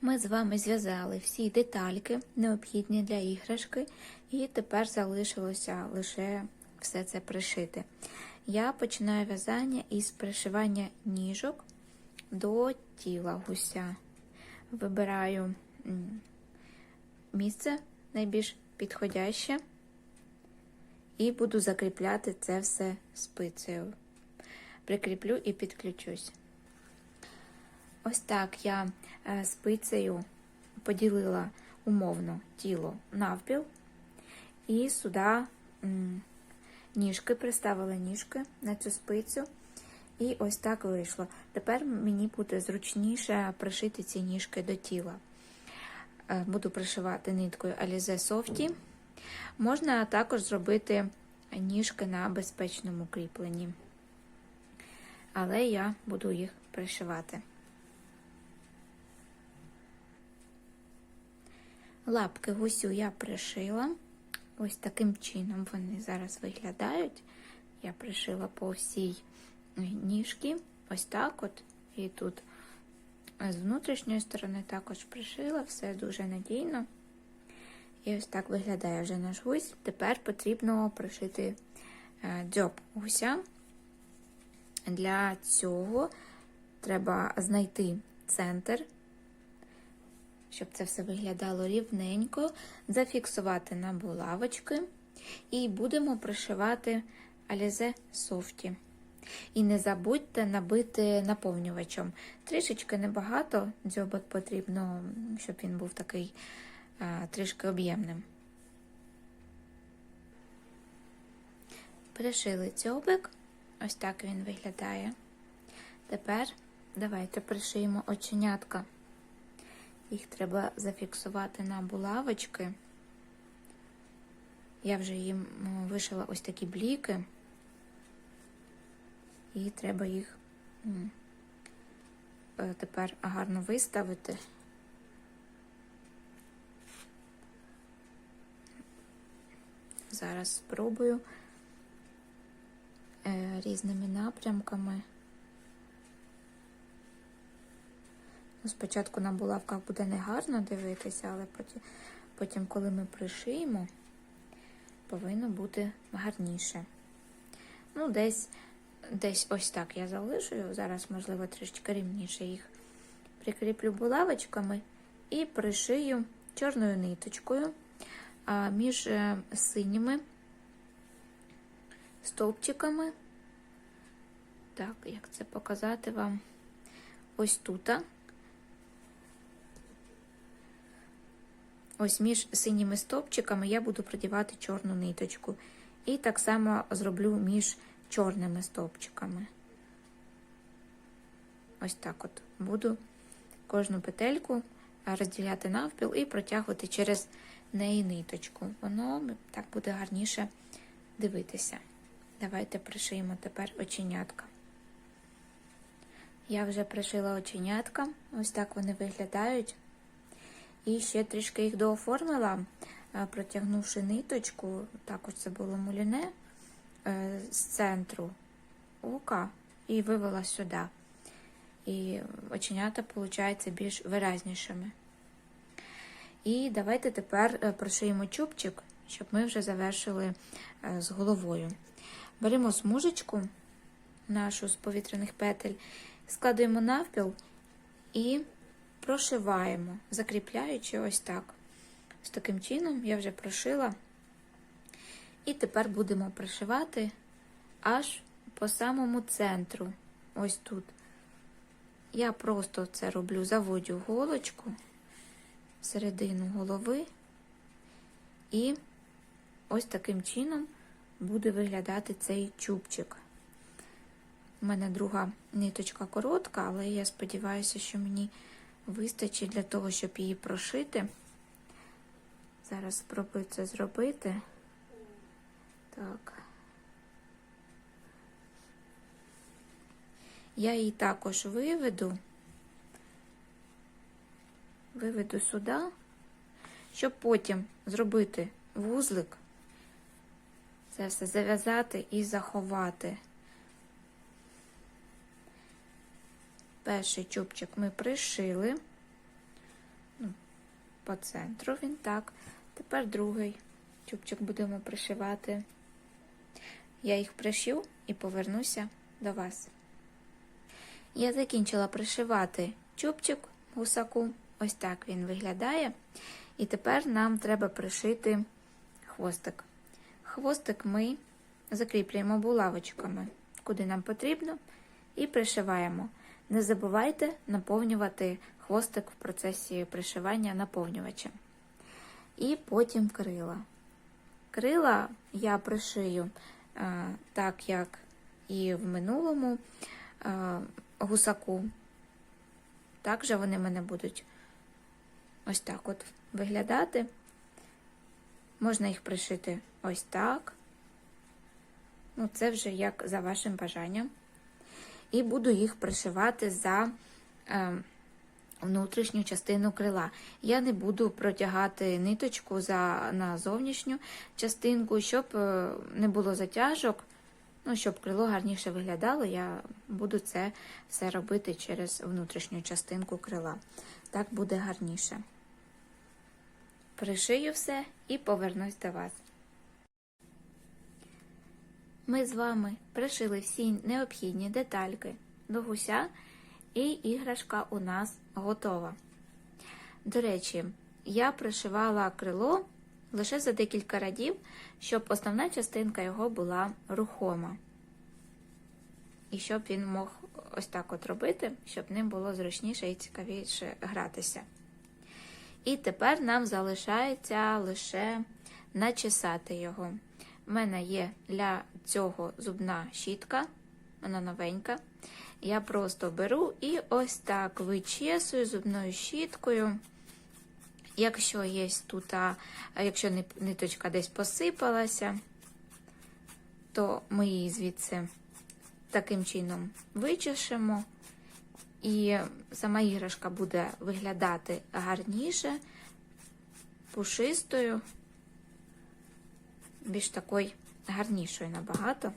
Ми з вами зв'язали всі детальки, необхідні для іграшки, і тепер залишилося лише все це пришити. Я починаю в'язання із пришивання ніжок до тіла гуся. Вибираю місце найбільш підходяще і буду закріпляти це все спицею. Прикріплю і підключусь. Ось так я е, спицею поділила умовно тіло навпіл і сюди ніжки, приставила ніжки на цю спицю. І ось так вийшло. Тепер мені буде зручніше пришити ці ніжки до тіла. Е, Буду пришивати ниткою Alize Softy. Можна також зробити ніжки на безпечному кріпленні. Але я буду їх пришивати. Лапки гусю я пришила. Ось таким чином вони зараз виглядають. Я пришила по всій ніжки. Ось так от. І тут з внутрішньої сторони також пришила, все дуже надійно. І ось так виглядає вже наш гусь. Тепер потрібно пришити дзьоб гуся. Для цього треба знайти центр, щоб це все виглядало рівненько, зафіксувати на булавочки і будемо пришивати Alize Softy. І не забудьте набити наповнювачем. Трішечки небагато, дзьобик потрібно, щоб він був такий а, трішки об'ємним. Пришили дзьобик. Ось так він виглядає. Тепер давайте пришиємо оченятка. Їх треба зафіксувати на булавочки. Я вже їм вишила ось такі бліки, і треба їх тепер гарно виставити. Зараз спробую різними напрямками. Ну, Спочатку на булавках буде негарно дивитися, але потім, потім, коли ми пришиємо, повинно бути гарніше. Ну, десь десь ось так я залишую. Зараз, можливо, трішки рівніше їх прикріплю булавочками і пришию чорною ниточкою між синіми стовпчиками. Так, як це показати вам? Ось тут. Ось між синіми стовпчиками я буду продівати чорну ниточку. І так само зроблю між чорними стовпчиками. Ось так от буду кожну петельку розділяти навпіл і протягувати через неї ниточку. Воно так буде гарніше дивитися. Давайте пришиємо тепер оченятка. Я вже пришила оченятка, ось так вони виглядають. І ще трішки їх дооформила, протягнувши ниточку, також це було муліне з центру ока і вивела сюди. І оченята, виходить, більш виразнішими. І давайте тепер прошиємо чубчик, щоб ми вже завершили з головою. Беремо смужечку нашу з повітряних петель, складуємо навпіл і прошиваємо, закріпляючи ось так. З таким чином я вже прошила. І тепер будемо пришивати аж по самому центру. Ось тут. Я просто це роблю, заводю голочку середину голови, і ось таким чином буде виглядати цей чубчик. У мене друга ниточка коротка, але я сподіваюся, що мені вистачить для того, щоб її прошити. Зараз спробую це зробити. Так. Я її також виведу, виведу сюди, щоб потім зробити вузлик, це все зав'язати і заховати. Перший чубчик ми пришили, по центру він так. Тепер другий чубчик будемо пришивати. Я їх пришью і повернуся до вас. Я закінчила пришивати чубчик гусаку. Ось так він виглядає. І тепер нам треба пришити хвостик. Хвостик ми закріплюємо булавочками, куди нам потрібно, і пришиваємо. Не забувайте наповнювати хвостик в процесі пришивання наповнювачем. І потім крила. Крила я пришию е, так, як і в минулому е, гусаку. Також вони в мене будуть ось так от виглядати. Можна їх пришити ось так. Ну, це вже як за вашим бажанням. І буду їх пришивати за е, внутрішню частину крила. Я не буду протягати ниточку за, на зовнішню частинку, щоб е, не було затяжок. Ну, щоб крило гарніше виглядало, я буду це все робити через внутрішню частинку крила. Так буде гарніше. Пришию все і повернусь до вас. Ми з вами пришили всі необхідні детальки до гуся, і іграшка у нас готова. До речі, я пришивала крило лише за декілька радів, щоб основна частинка його була рухома. І щоб він мог ось так от робити, щоб ним було зручніше і цікавіше гратися. І тепер нам залишається лише начесати його. У мене є для цього зубна щітка, вона новенька. Я просто беру і ось так вичесую зубною щіткою. Якщо є тут, якщо ниточка десь посипалася, то ми її звідси таким чином вичешемо. І сама іграшка буде виглядати гарніше, пушистою, більш такою гарнішою набагато.